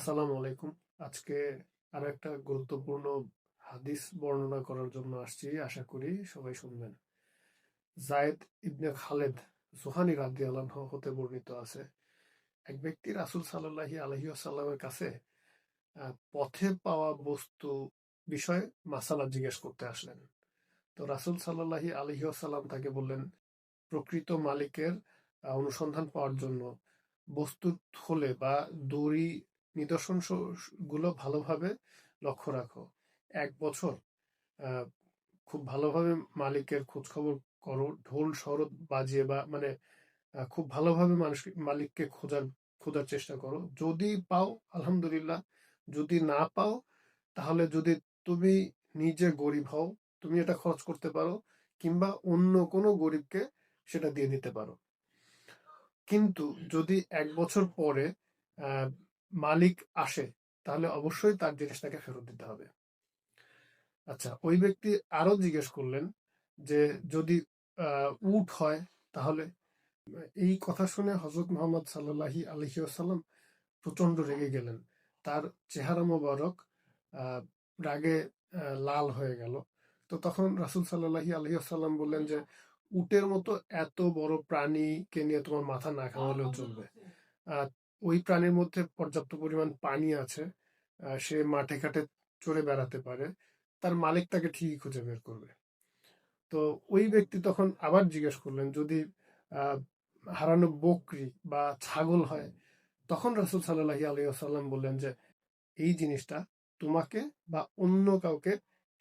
আসসালামু আলাইকুম। আজকে আরও একটা গুরুত্বপূর্ণ হাদিস বর্ণনা করার জন্য আসছি, আশা করি সবাই শুনবেন। জায়েদ ইবনে খালেদ জোহানি রাদি আল্লাহ হতে বর্ণিত আছে। এক ব্যক্তি রাসুল সাল্লাহি আলহি আসাল্লামের কাছে পথে পাওয়া বস্তু বিষয়ে মাসালা জিজ্ঞেস করতে আসলেন। তো রাসুল সাল্লাহি আলহি আসাল্লাম তাকে বললেন, প্রকৃত মালিকের অনুসন্ধান পাওয়ার জন্য বস্তুর থলে বা দড়ি নিদর্শনগুলো ভালোভাবে লক্ষ্য রাখো। এক বছর খুব ভালোভাবে মালিকের খোঁজ খবর করো, ঢোল শরৎ বাজিয়ে বা মানে খুব ভালোভাবে মানুষ, মালিককে খোঁজার খোঁজার চেষ্টা করো। যদি পাও, আলহামদুলিল্লাহ, যদি না পাও, তাহলে যদি তুমি নিজে গরিব হও, তুমি এটা খরচ করতে পারো, কিংবা অন্য কোনো গরিবকে সেটা দিয়ে দিতে পারো। কিন্তু যদি এক বছর পরে মালিক আসে তাহলে অবশ্যই তার জিনিসটাকে ফেরত দিতে হবে। আচ্ছা ওই ব্যক্তি আরও জিজ্ঞেস করলেন যে যদি উট হয় তাহলে এই কথা শুনে হজরত মোহাম্মদ সাল্লাহি আলহিউসাল্লাম প্রচণ্ড রেগে গেলেন। তার চেহারা মোবারক আহ, রাগে লাল হয়ে গেল। তো তখন রাসুল সাল্লাহি আলহিউসাল্লাম বললেন যে উটের মতো এত বড় প্রাণীকে নিয়ে তোমার মাথা না খাওয়ালেও চলবে। আহ, ওই প্রাণীর মধ্যে পর্যাপ্ত পরিমাণ পানি আছে সে মাঠে ঘাটে চড়ে বেড়াতে পারে, তার মালিক তাকে ঠিকই খুঁজে বের করবে। তো ওই ব্যক্তি তখন আবার জিজ্ঞেস করলেন, যদি হারানো বকরি বা ছাগল হয়, তখন রাসুল সাল্লাহি আলাইসাল্লাম বললেন যে, এই জিনিসটা তোমাকে বা অন্য কাউকে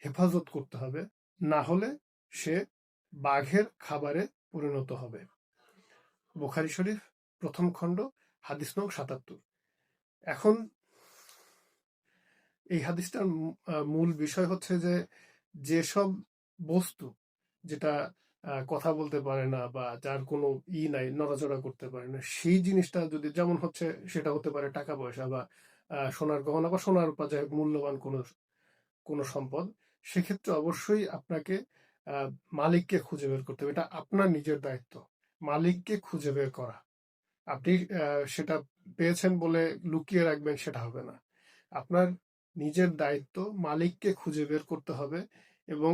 হেফাজত করতে হবে, না হলে সে বাঘের খাবারে পরিণত হবে। বোখারি শরীফ, প্রথম খণ্ড হাদিস নং সাতাত্তর। এখন এই হাদিসটার মূল বিষয় হচ্ছে যে, যেসব বস্তু যেটা কথা বলতে পারে না বা যার কোনো ই নাই, নড়াচড়া করতে পারে না, সেই জিনিসটা যদি, যেমন হচ্ছে সেটা হতে পারে টাকা পয়সা বা সোনার গহনা বা সোনার বা যাই মূল্যবান কোনো কোনো সম্পদ, সেক্ষেত্রে অবশ্যই আপনাকে মালিককে খুঁজে বের করতে হবে। এটা আপনার নিজের দায়িত্ব। মালিককে খুঁজে বের করা। আপনি সেটা পেয়েছেন বলে লুকিয়ে রাখবেন সেটা হবে না। আপনার নিজের দায়িত্ব মালিককে খুঁজে বের করতে হবে এবং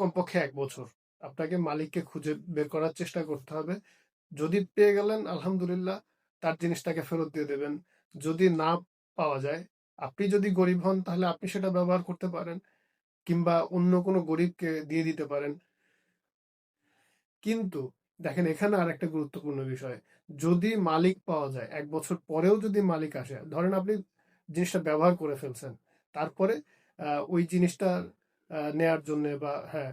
কমপক্ষে এক বছর আপনাকে মালিককে খুঁজে বের করার চেষ্টা করতে হবে। যদি পেয়ে গেলেন, আলহামদুলিল্লাহ, তার জিনিসটাকে ফেরত দিয়ে দেবেন। যদি না পাওয়া যায়, আপনি যদি গরিব হন, তাহলে আপনি সেটা ব্যবহার করতে পারেন কিংবা অন্য কোনো গরিবকে দিয়ে দিতে পারেন। কিন্তু দেখেন, এখানে আর একটা গুরুত্বপূর্ণ বিষয়। যদি মালিক পাওয়া যায়, এক বছর পরেও যদি মালিক আসে, ধরেন আপনি জিনিসটা ব্যবহার করে ফেলছেন, তারপরে ওই জিনিসটা নেয়ার জন্য বা হ্যাঁ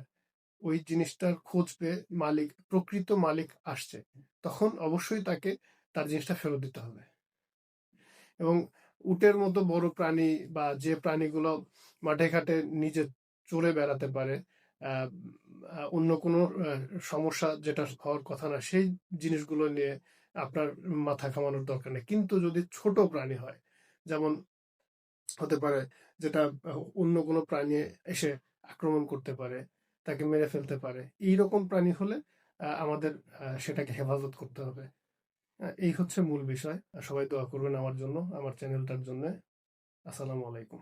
ওই জিনিসটার খোঁজ পেয়ে মালিক, প্রকৃত মালিক আসছে, তখন অবশ্যই তাকে তার জিনিসটা ফেরত দিতে হবে। এবং উটের মতো বড় প্রাণী বা যে প্রাণীগুলো মাঠে ঘাটে নিজে চড়ে বেড়াতে পারে অন্য কোনো সমস্যা যেটা হওয়ার কথা না, সেই জিনিসগুলো নিয়ে আপনার মাথা ঘামানোর দরকার নেই। কিন্তু যদি ছোট প্রাণী হয়, যেমন হতে পারে যেটা অন্য কোনো প্রাণী এসে আক্রমণ করতে পারে, তাকে মেরে ফেলতে পারে এই রকম প্রাণী হলে আমাদের সেটাকে হেফাজত করতে হবে। এই হচ্ছে মূল বিষয়। সবাই দোয়া করবেন আমার জন্য, আমার চ্যানেলটার জন্য। আসসালামু আলাইকুম।